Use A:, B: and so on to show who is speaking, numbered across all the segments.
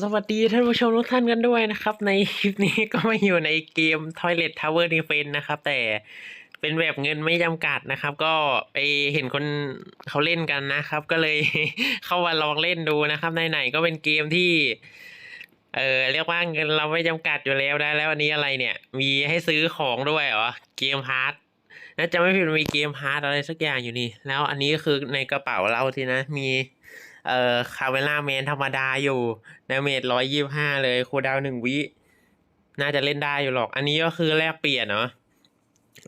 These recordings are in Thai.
A: สวัสดีท่านผู้ชมทุกท่านกันด้วยนะครับ ในคลิปนี้ก็มาอยู่ในเกม Toilet Tower Defense นะครับ แต่เป็นแบบเงินไม่จำกัดนะครับ ก็ไปเห็นคนเขาเล่นกันนะครับ ก็เลยเข้ามาลองเล่นดูนะครับไหนๆก็เป็นเกมที่ เออเรียกว่าเงินเราไม่จำกัดอยู่แล้วได้แล้วอันนี้อะไรเนี่ย มีให้ซื้อของด้วยเหรอเกมพาร์ทน่าจะไม่ผิดมีเกมพาร์ทอะไรสักอย่างอยู่นี่ แล้วอันนี้ก็คือในกระเป๋าเราทีนะมี เอ่อคาเวล่าแมนธรรมดาอยู่ดาเมจร้อยยี่ห้าเลยคูดาวหนึ่งวิ น่าจะเล่นได้อยู่หรอก อันนี้ก็คือแลกเปลี่ยนเนาะ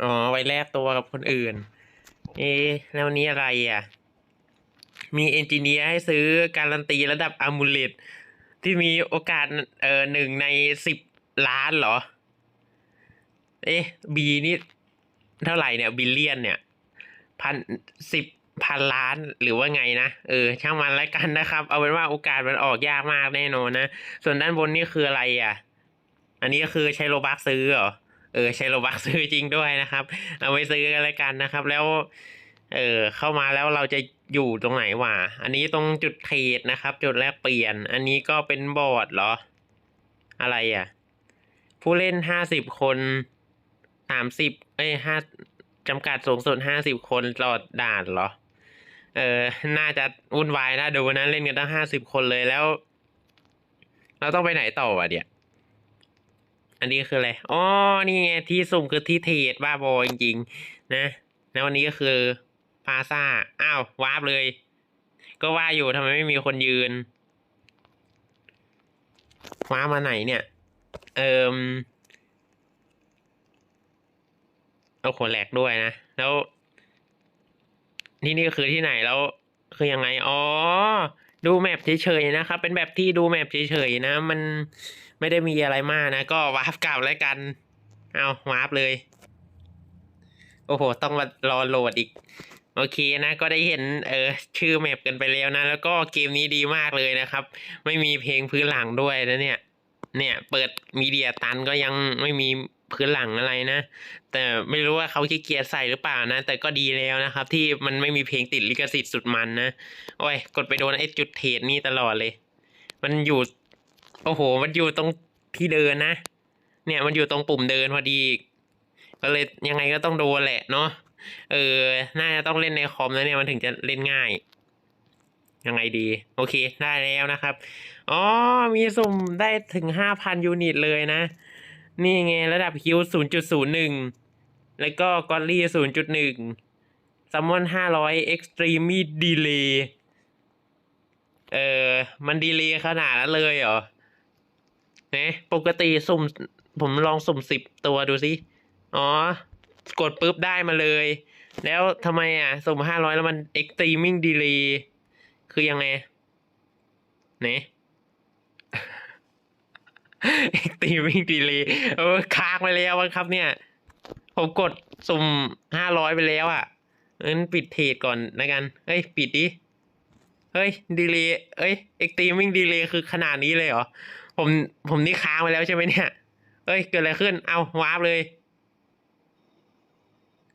A: อ๋อ ไว้แลกตัวกับคนอื่น เอ๊แล้วนี้อะไรอะ มีเอนจิเนียร์ให้ซื้อการันตีระดับอามูเลตที่มีโอกาสเอ่อหนึ่งในสิบล้านเหรอ เอ๊ะบีนี่เท่าไหร่เนี่ย บิลเลียนเนี่ยพันสิบ พันล้านหรือว่าไงนะเออช่างมันแล้วกันนะครับ เอาเป็นว่าโอกาสมันออกยากมากแน่นอนนะส่วนด้านบนนี่คืออะไรอะ อันนี้ก็คือใช้โลบักซื้อเหรอเออใช้โลบักซื้อจริงด้วยนะครับ เอาไปซื้อกันแล้วกันนะครับ แล้วเออเข้ามาแล้วเราจะอยู่ตรงไหนวะอันนี้ตรงจุดเทรดนะครับ จุดแลกเปลี่ยน อันนี้ก็เป็นบอร์ดเหรอ อะไรอะ ผู้เล่นห้าสิบคนสามสิบเอ้ยห้าจำกัดสูงสุดห้าสิบคนต่อด่านเหรอ เออน่าจะวุ่นวายน่าดูนะเล่นกันตั้งห้าสิบคนเลยแล้ว เราต้องไปไหนต่อวะเดี๋ยวอันนี้คืออะไรอ๋อนี่ไงที่สุ่มคือที่เทรดบ้าบอจริงๆ นะแล้ววันนี้ก็คือพาซ่าอ้าววาร์ปเลย ก็ว่าอยู่ทำไมไม่มีคนยืนว้าร์ปมาไหนเนี่ย เอิมเอาขนแหลกด้วยนะ แล้ว ที่นี่คือที่ไหนแล้ว คือยังไง อ๋อ ดูแมปเฉยๆนะครับ เป็นแบบที่ดูแมปเฉยๆนะ มันไม่ได้มีอะไรมากนะ ก็วาร์ปกลับแล้วกัน เอาวาร์ปเลย โอ้โห ต้องมารอโหลดอีก โอเคนะ ก็ได้เห็น เออ ชื่อแมปกันไปแล้วนะ แล้วก็เกมนี้ดีมากเลยนะครับ ไม่มีเพลงพื้นหลังด้วยนะเนี่ย เนี่ย เปิดมีเดียตันก็ยังไม่มี พื้นหลังอะไรนะ แต่ไม่รู้ว่าเขาขี้เกียจใส่หรือเปล่านะ แต่ก็ดีแล้วนะครับ ที่มันไม่มีเพลงติดลิขสิทธิ์สุดมันนะ โอ้ย กดไปโดนไอ้จุดเทรดนี่ตลอดเลย มันอยู่ โอ้โห มันอยู่ตรงที่เดินนะ เนี่ยมันอยู่ตรงปุ่มเดินพอดี ก็เลยยังไงก็ต้องโดนแหละเนาะ เออ น่าจะต้องเล่นในคอมนะเนี่ยมันถึงจะเล่นง่ายยังไงดี โอเค ได้แล้วนะครับ อ๋อ มีสุ่มได้ถึงห้าพันยูนิตเลยนะ นี่ไงระดับคิวศูนย์จุดศูนย์หนึ่งแล้วก็กอลลี่ศูนย์จุดหนึ่งซัมมอนห้าร้อยเอ็กซ์ตรีมีดีเออ มันดีเลย์ขนาดนั้นเลยเหรอเนี่ยปกติสุ่ม ผมลองสุ่มสิบตัวดูสิ อ๋อ กดปุ๊บได้มาเลย แล้วทำไมอะ สุ่มห้าร้อยแล้วมัน extreming delay คือยังไงเนี่ย extreming delay เออค้างไปแล้วครับ เนี่ย ผมกดสุ่มห้าร้อยไปแล้วอะงั้นปิดเทรดก่อนนะกันเฮ้ย ปิดดิ เฮ้ยดีเลยเอ้ย extreming delay คือขนาดนี้เลยเหรอ ผมผมนี่ค้างไปแล้วใช่ไหมเนี่ยเฮ้ย เกิดอะไรขึ้น เอาวาร์ปเลย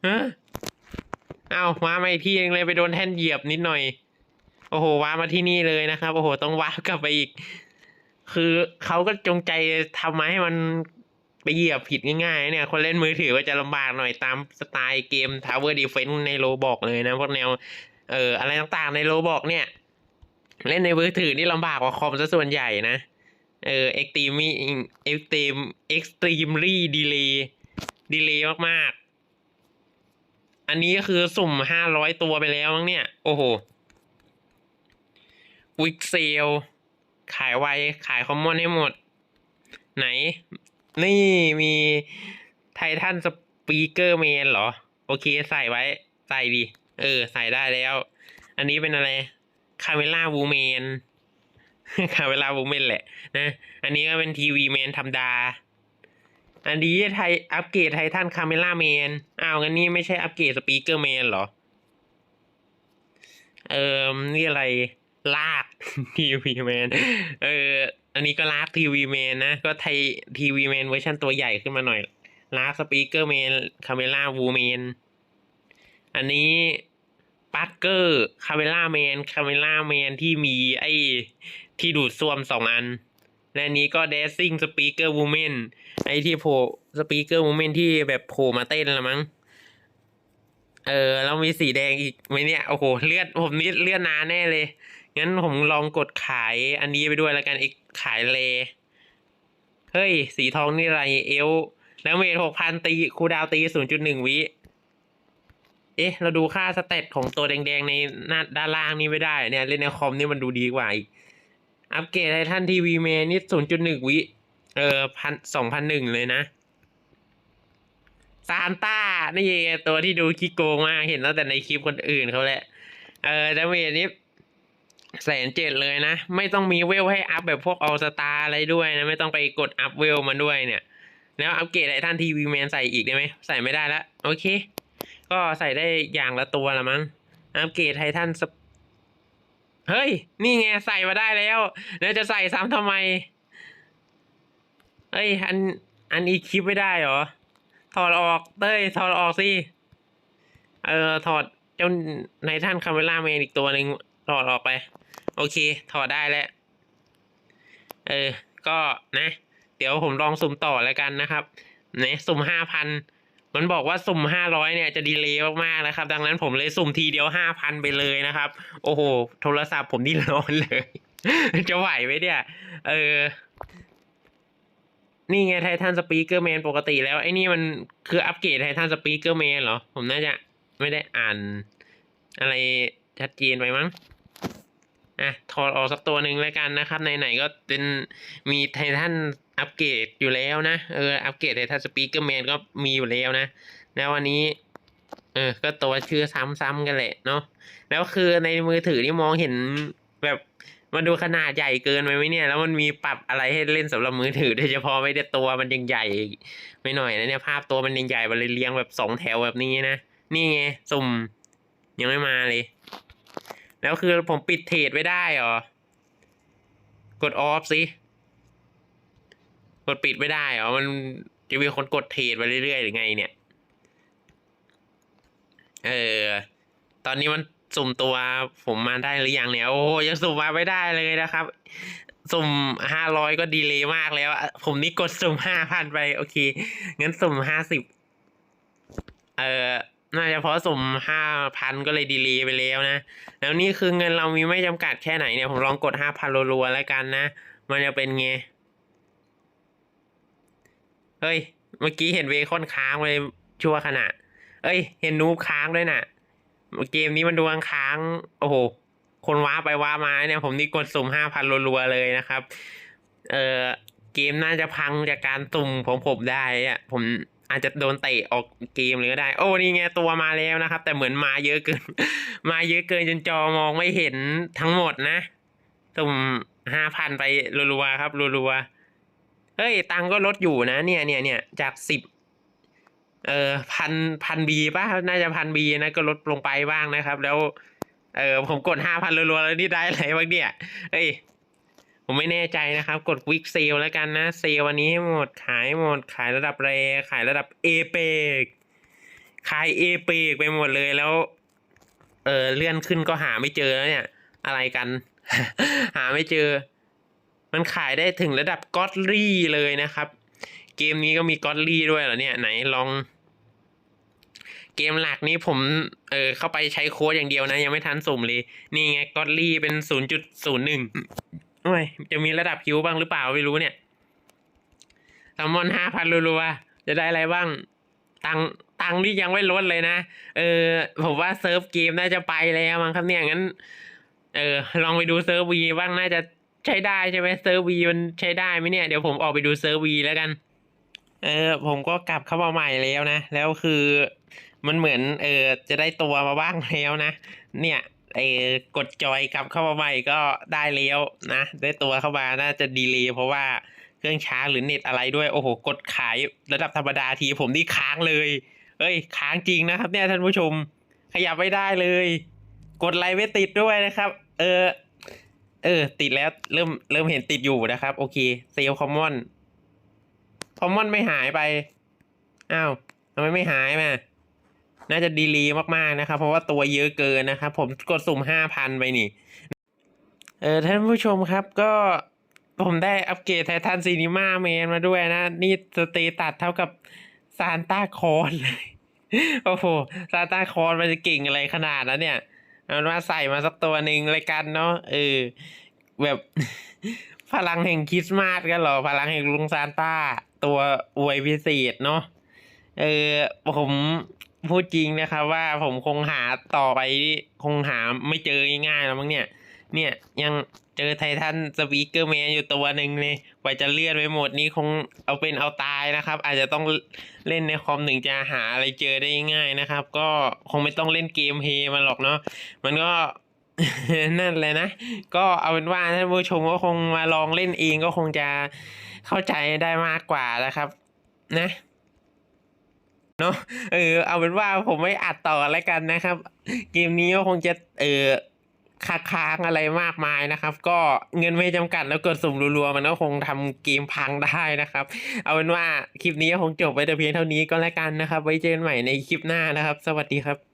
A: ฮะเอาวาร์ปมาอีกที่เองเลยไปโดนแท่นเหยียบนิดหน่อย โอ้โหวาร์ปมาที่นี่เลยนะครับ โอ้โห ต้องวาร์ปกลับไปอีก คือเขาก็จงใจทำมาให้มันไปเหยียบผิดง่ายๆ เนี่ย คนเล่นมือถือก็จะลำบากหน่อยตามสไตล์เกม Tower Defense ในโลบอกเลยนะ พวกแนว เอ่ออะไรต่างๆในโลบอกเนี่ย เล่นในมือถือนี่ลำบากกว่าคอมซะส่วนใหญ่นะ เออ extreme extreme extremely delay delay มากๆ อันนี้ก็คือสุ่มห้าร้อยตัวไปแล้วมั้งเนี่ย โอ้โหวิกเซล ขายไว ขายคอมมอนให้หมด ไหน นี่มีไททันสปีกเกอร์แมนเหรอ โอเคใส่ไว้ ใส่ดิเออ ใส่ได้แล้ว อันนี้เป็นอะไรคาเมล่าวูแมนคาเวลาวูแมนแหละนะ อันนี้ก็เป็นทีวีแมนธรรมดา อันนี้ไทยอัปเกรดไททันคาเมล่าแมนอ้าวงั้นนี่ไม่ใช่อัปเกรดสปีกเกอร์แมนเหรอ เออนี่อะไร ลากทีวีแมนเออ อันนี้ก็ลากทีวีแมนนะ ก็ไทยทีวีแมนเวอร์ชันตัวใหญ่ขึ้นมาหน่อยลากสปีกเกอร์แมนคาเมล่าวูแมนอันนี้ปักเกอร์คาเมล่าแมนคาเมล่าแมนที่มีไอ้ที่ดูดซ่วมสองอัน และนี้ก็ dancing speaker woman ไอที่โผล่ speaker woman ที่แบบโผล่มาเต้นละมั้งเออแล้วมีสีแดงอีกไหมเนี่ย โอ้โห เลือดผมนี่เลือดนานแน่เลย งั้นผมลองกดขายอันนี้ไปด้วยแล้วกันไอ้ขายเล เฮ้ย สีทองนี่ไรเอลแล้วเมทหกพันตีคูดาวตีศูนย์จุดหนึ่งวิ เอ๊ะ เราดูค่าสเตตของตัวแดงๆในหน้าด้านล่างนี่ไม่ได้เนี่ย เล่นในคอมนี่มันดูดีกว่าอีก อัปเกรดไททันทีวีเมนี่ศูนย์จุดหนึ่งวิ เออพันสองพันหนึ่งเลยนะซานต้า นี่ตัวที่ดูขี้โกงมาก เห็นตั้งแต่ในคลิปคนอื่นเขาแหละ เออดาเมจนี้ แสนเจ็ดเลยนะ ไม่ต้องมีเวลให้อัพแบบพวกออสตาอะไรด้วยนะ ไม่ต้องไปกดอัพเวลมันด้วยเนี่ย แล้วอัปเกรดไอ้ท่านทีวีแมนใส่อีกได้ไหมใส่ไม่ได้ละโอเค ก็ใส่ได้อย่างละตัวละมั้งอัปเกรดไททันสเฮ้ย นี่ไงใส่มาได้แล้วแล้วจะใส่ซ้ำทำไมเฮ้ยอันอันนี้คลิปไม่ได้เหรอ ถอดออกเต้ยถอดออกสิ เออถอดเจ้าในท่านคาเมล่าแมนอีกตัวหนึ่งถอดออกไป โอเค ถอดได้แล้ว เออ ก็นะ เดี๋ยวผมลองสุ่มต่อแล้วกันนะครับเนี่ยสุ่มห้าพันมันบอกว่าสุ่มห้าร้อยเนี่ยจะดีเลย์มากๆนะครับ ดังนั้นผมเลยสุ่มทีเดียวห้าพันไปเลยนะครับ โอ้โห โทรศัพท์ผมนี่ร้อนเลย จะไหวไหมเนี่ย เออ นี่ไงไททันสปีกเกอร์แมนปกติแล้ว ไอ้นี่มันคืออัปเกรดไททันสปีกเกอร์แมนเหรอ ผมน่าจะไม่ได้อ่านอะไรชัดเจนไปมั้ง อะถอดออกสักตัวหนึ่งแล้วกันนะครับไหนๆก็เป็นมีไททันอัปเกรดอยู่แล้วนะเอออัปเกรดไททันสปีกเกอร์แมนก็มีอยู่แล้วนะ แล้ววันนี้เออก็ตัวชื่อซ้ำๆกันแหละเนาะแล้วคือในมือถือนี่มองเห็นแบบมันดูขนาดใหญ่เกินไปไหมเนี่ย แล้วมันมีปรับอะไรให้เล่นสำหรับมือถือโดยเฉพาะไม่ได้ตัวมันยังใหญ่ไม่หน่อยนะเนี่ยภาพตัวมันยังใหญ่มันเลยเรียงแบบสองแถวแบบนี้นะ นี่ไงสุ่มยังไม่มาเลย แล้วคือผมปิดเทรดไม่ได้เหรอ กดออฟสิ กดปิดไม่ได้เหรอ มันจะมีคนกดเทรดไปเรื่อยๆหรือไงเนี่ย เออ ตอนนี้มันสุ่มตัวผมมาได้หรือยังเนี่ย โอ้ยังสุ่มมาไม่ได้เลยนะครับ สุ่มห้าร้อยก็ดีเลยมากแล้ว ผมนี่กดสุ่มห้าพันไป โอเค งั้นสุ่มห้าสิบ เออ น่าจะเพราะสุ่มห้าพันก็เลยดีลย์ไปแล้วนะ แล้วนี่คือเงินเรามีไม่จำกัดแค่ไหนเนี่ย ผมลองกดห้าพันรัวๆแล้วกันนะ มันจะเป็นไง เฮ้ย เมื่อกี้เห็นเวคอนค้างเลยชั่วขณะ เอ้ย เห็นนูบค้างด้วยน่ะ เกมนี้มันดูค้าง โอ้โห คนว้าไปว้ามาเนี่ย ผมนี่กดสุ่มห้าพันรัวๆเลยนะครับ เออเกมน่าจะพังจากการสุ่มของผมได้อะผม อาจจะโดนเตะออกเกมเลยก็ได้ โอ้นี่ไงตัวมาแล้วนะครับ แต่เหมือนมาเยอะเกิน มาเยอะเกินจนจอมองไม่เห็นทั้งหมดนะสุ่มห้าพันไปรัวๆครับรัวๆเฮ้ย ตังก็ลดอยู่นะ เนี่ยเนี่ยเนี่ยจากสิบเออพันพันบีป่ะ น่าจะพันบีนะ ก็ลดลงไปบ้างนะครับ แล้ว เออผมกดห้าพันรัวๆแล้วนี่ได้อะไรบ้างเนี่ยเอ้ย ผมไม่แน่ใจนะครับ กดวิกเซลแล้วกันนะ เซลวันนี้ให้หมดขายหมดขายระดับเรขายระดับเอเปกขายเอเปกไปหมดเลยแล้ว เออเลื่อนขึ้นก็หาไม่เจอแล้วเนี่ย อะไรกัน หาไม่เจอ มันขายได้ถึงระดับก็อดลี่เลยนะครับ เกมนี้ก็มีก็อดลี่ด้วยเหรอเนี่ยไหนลองเกมหลักนี้ผม เออเข้าไปใช้โค้ดอย่างเดียวนะ ยังไม่ทันสุ่มเลย นี่ไงก็อดลี่เป็นศูนย์จุดศูนย์หนึ่ง โอ้ยจะมีระดับคิวบ้างหรือเปล่าไม่รู้เนี่ยซัมมอนห้าพันรัวๆจะได้อะไรบ้าง ตังตังที่ยังไม่ลดเลยนะ เออ ผมว่าเซิร์ฟเกมน่าจะไปแล้วมั้งครับเนี่ยงั้น เออ ลองไปดูเซิร์ฟวีบ้างน่าจะใช้ได้ใช่ไหมเซิร์ฟวีมันใช้ได้ไหมเนี่ยเดี๋ยวผมออกไปดูเซิร์ฟวีแล้วกัน เออ ผมก็กลับเข้ามาใหม่แล้วนะ แล้วคือมันเหมือน เออจะได้ตัวมาบ้างแล้วนะ เนี่ย เออกดจอยกลับเข้ามาใหม่ก็ได้แล้วนะได้ตัวเข้ามาน่าจะดีเลยเพราะว่าเครื่องช้าหรือเน็ตอะไรด้วยโอ้โห กดขายระดับธรรมดาทีผมนี่ค้างเลย เอ้ย ค้างจริงนะครับเนี่ยท่านผู้ชมขยับไม่ได้เลย กดไลค์ไม่ติดด้วยนะครับ เออ เออ ติดแล้วเริ่มเริ่มเห็นติดอยู่นะครับ โอเคเซลคอมมอนคอมมอนไม่หายไปอ้าวทำไมไม่หายมา น่าจะดีลีมากๆนะครับ เพราะว่าตัวเยอะเกินนะครับ ผมกดสุ่มห้าพันไปนี่ เออท่านผู้ชมครับก็ผมได้อัปเกรดไททันซีนีมาแมนมาด้วยนะ นี่สเตตัสเท่ากับซานต้าคอนเลย โอ้โหซานต้าคอนมันจะเก่งอะไรขนาดนั้นเนี่ยเอามาใส่มาสักตัวหนึ่งเลยกันเนาะเออ แบบพลังแห่งคริสต์มาสกันเหรอ พลังแห่งลุงซานต้า ตัวอวยพิเศษเนาะเออผม พูดจริงนะครับว่าผมคงหาต่อไปคงหาไม่เจอง่ายๆแล้วมั้งเนี่ย เนี่ยยังเจอไททันสปีกเกอร์แมนอยู่ตัวหนึ่งเลยกว่าจะเลื่อนไปหมดนี้คงเอาเป็นเอาตายนะครับ อาจจะต้องเล่นในคอมถึงจะหาอะไรเจอได้ง่ายนะครับ ก็คงไม่ต้องเล่นเกมเพย์มันหรอกเนาะมันก็นั่นเลยนะ ก็เอาเป็นว่าท่านผู้ชมก็คงมาลองเล่นเองก็คงจะเข้าใจได้มากกว่านะครับ นะ เนาะเออเอาเป็นว่าผมไม่อัดต่อแล้วกันนะครับ เกมนี้ก็คงจะเออค้าค้างอะไรมากมายนะครับ ก็เงินไม่จำกัดแล้วกดสุ่มรัวๆมันก็คงทำเกมพังได้นะครับ เอาเป็นว่าคลิปนี้คงจบไปแต่เพียงเท่านี้ก็แล้วกันนะครับ ไว้เจอกันใหม่ในคลิปหน้านะครับ สวัสดีครับ